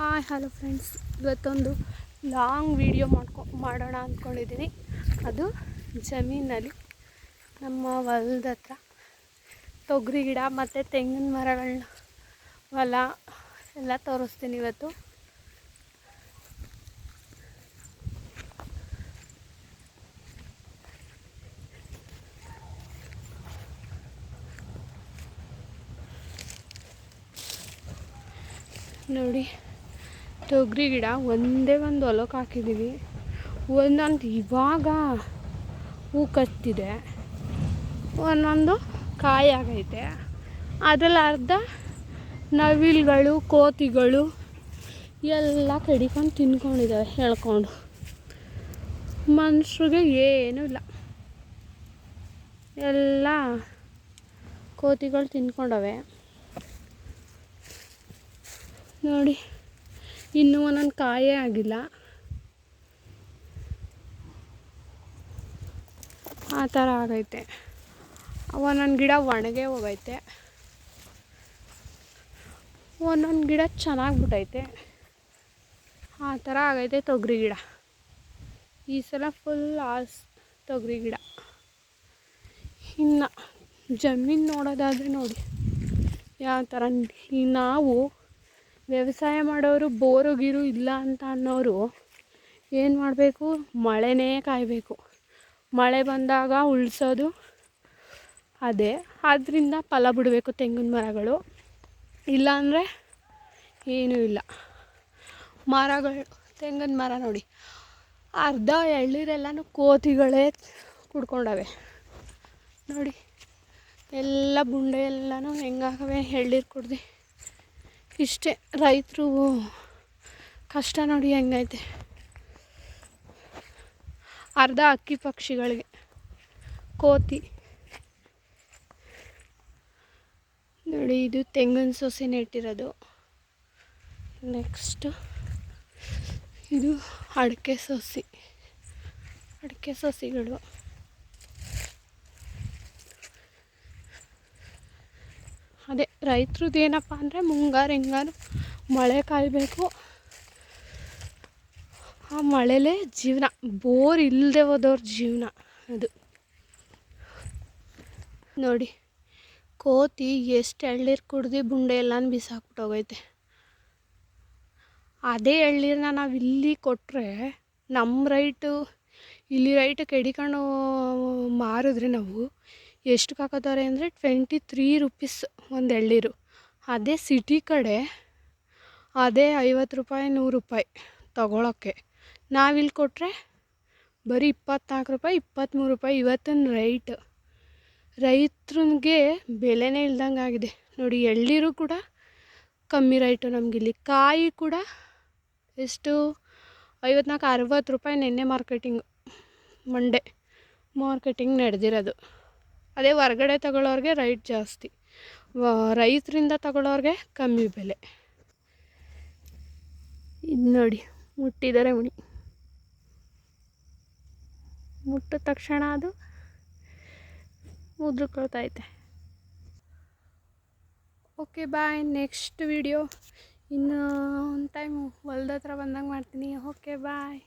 Hi, hello friends. ಇವತ್ತೊಂದು long video ಮಾಡ್ಕೊ, ಮಾಡೋಣ ಅಂದ್ಕೊಂಡಿದ್ದೀನಿ. ಅದು ಜಮೀನಲ್ಲಿ ನಮ್ಮ ಹೊಲ್ದ ಹತ್ರ ತೊಗರಿ ಗಿಡ ಮತ್ತು ತೆಂಗಿನ ಮರಗಳನ್ನ ಹೊಲ ಎಲ್ಲ ತೋರಿಸ್ತೀನಿ ಇವತ್ತು. ನೋಡಿ. ತೊಗರಿ ಗಿಡ ಒಂದೇ ಒಂದು ಹೊಲಕ್ಕೆ ಹಾಕಿದ್ದೀವಿ. ಒಂದೊಂದು ಇವಾಗ ಹೂ ಕತ್ತಿದೆ ಒಂದೊಂದು ಕಾಯಿ ಆಗೈತೆ. ಅದ್ರಲ್ಲಿ ಅರ್ಧ ನವಿಲುಗಳು, ಕೋತಿಗಳು ಎಲ್ಲ ಕಡಿಕೊಂಡು ತಿನ್ಕೊಂಡಿದ್ದಾವೆ ಹೇಳ್ಕೊಂಡು. ಮನುಷ್ರಿಗೆ ಏನೂ ಇಲ್ಲ. ಎಲ್ಲ ಕೋತಿಗಳು ತಿನ್ಕೊಂಡವೆ. ನೋಡಿ. ಇನ್ನೂ ಒಂದೊಂದು ಕಾಯೇ ಆಗಿಲ್ಲ. ಆ ಥರ ಆಗೈತೆ. ಒಂದೊಂದು ಗಿಡ ಒಣಗೇ ಹೋಗೈತೆ. ಒಂದೊಂದು ಗಿಡ ಚೆನ್ನಾಗಿ ಬಿಟ್ಟೈತೆ. ಆ ಥರ ಆಗೈತೆ ತೊಗರಿ ಗಿಡ. ಈ ಸಲ ಫುಲ್ ಆಸ್ ತೊಗರಿ ಗಿಡ. ಇನ್ನು ಜಮೀನು ನೋಡೋದಾದರೆ ನೋಡಿ, ಯಾವ ಥರ ನಾವು ವ್ಯವಸಾಯ ಮಾಡೋರು ಬೋರು ಗೀರು ಇಲ್ಲ ಅಂತ ಅನ್ನೋರು ಏನು ಮಾಡಬೇಕು? ಮಳೆನೇ ಕಾಯಬೇಕು. ಮಳೆ ಬಂದಾಗ ಉಳಿಸೋದು ಅದೇ. ಆದ್ದರಿಂದ ಫಲ ಬಿಡಬೇಕು ತೆಂಗಿನ ಮರಗಳು. ಇಲ್ಲಾಂದರೆ ಏನೂ ಇಲ್ಲ. ಮರಗಳು, ತೆಂಗಿನ ಮರ ನೋಡಿ. ಅರ್ಧ ಎಳ್ನೀರೆಲ್ಲನೂ ಕೋತಿಗಳೇ ಕುಡ್ಕೊಂಡವೆ. ನೋಡಿ. ಎಲ್ಲ ಬುಂಡೆ ಎಲ್ಲನೂ ಹೆಂಗಾಗವೆ? ಎಳ್ಳಿರು ಕುಡ್ದು. ಇಷ್ಟೇ. ರೈತರು ಕಷ್ಟ ನೋಡಿ ಹೆಂಗೈತೆ. ಅರ್ಧ ಅಕ್ಕಿ ಪಕ್ಷಿಗಳಿಗೆ. ಕೋತಿ. ನೋಡಿ, ಇದು ತೆಂಗಿನ ಸೊಸೆ ನೆಟ್ಟಿರೋದು. ನೆಕ್ಸ್ಟು ಇದು ಅಡಿಕೆ ಸೊಸಿ. ಅಡಿಕೆ ಸೊಸಿಗಳು ಅದೇ ರೈತ್ರದ್ದು ಏನಪ್ಪ ಅಂದರೆ ಮುಂಗಾರು, ಹಿಂಗಾರು ಮಳೆ ಕಾಯಬೇಕು. ಆ ಮಳೆಲೇ ಜೀವನ. ಬೋರ್ ಇಲ್ಲದೆ ಹೋದವ್ರ ಜೀವನ ಅದು. ನೋಡಿ, ಕೋತಿ ಎಷ್ಟು ಎಳ್ನೀರು ಕುಡ್ದು ಬುಂಡೆ ಎಲ್ಲಾನು ಬಿಸಾಕ್ಬಿಟ್ಟೋಗೈತೆ ಅದೇ ಎಳ್ನೀರನ್ನ ನಾವು ಇಲ್ಲಿ ಕೊಟ್ಟರೆ ನಮ್ಮ ರೈಟು, ಇಲ್ಲಿ ರೈಟ್ ಕೆಡಿಕೊಂಡು ಮಾರಿದ್ರೆ ನಾವು ಎಷ್ಟಕ್ಕೆ ಹಾಕೋತಾರೆ ಅಂದರೆ ಟ್ವೆಂಟಿ ತ್ರೀ ರುಪೀಸ್ ಒಂದು ಎಳ್ನೀರು ಅದೇ ಸಿಟಿ ಕಡೆ ಅದೇ ಐವತ್ತು ರೂಪಾಯಿ, ನೂರು ರೂಪಾಯಿ ತೊಗೊಳಕ್ಕೆ. ನಾವಿಲ್ಲಿ ಕೊಟ್ಟರೆ ಬರೀ ಇಪ್ಪತ್ನಾಲ್ಕು ರೂಪಾಯಿ ಇಪ್ಪತ್ತ್ಮೂರು ರೂಪಾಯಿ ಇವತ್ತಿನ ರೈಟ್ ರೈತರಿಗೆ ಬೆಲೆನೇ ಇಲ್ದಂಗೆ ಆಗಿದೆ. ನೋಡಿ ಎಳ್ನೀರು ಕೂಡ ಕಮ್ಮಿ ರೈಟು ನಮಗಿಲ್ಲಿ ಕಾಯಿ ಕೂಡ ಎಷ್ಟು? ಐವತ್ನಾಲ್ಕು, ಅರವತ್ತು ರೂಪಾಯಿ ನಿನ್ನೆ ಮಾರ್ಕೆಟಿಂಗ್ ಮಂಡೆ ಮಾರ್ಕೆಟಿಂಗ್ ನಡೆದಿರೋದು. ಅದೇ ಹೊರ್ಗಡೆ ತಗೊಳ್ಳೋರಿಗೆ ರೈಟ್ ಜಾಸ್ತಿ. ರೈತರಿಂದ ತಗೊಳ್ಳೋರಿಗೆ ಕಮ್ಮಿ ಬೆಲೆ. ಇದು ನೋಡಿ ಮುಟ್ಟಿದರೆ ಉಣಿ. ಮುಟ್ಟಿದ ತಕ್ಷಣ ಅದು ಉದ್ರುಕೊಳ್ತೈತೆ ಓಕೆ ಬಾಯ್ ನೆಕ್ಸ್ಟ್ ವಿಡಿಯೋ ಇನ್ನು ಒಂದು ಟೈಮ್ ಹೊಲ್ದ ಹತ್ರ ಬಂದಂಗೆ ಮಾಡ್ತೀನಿ. Okay bye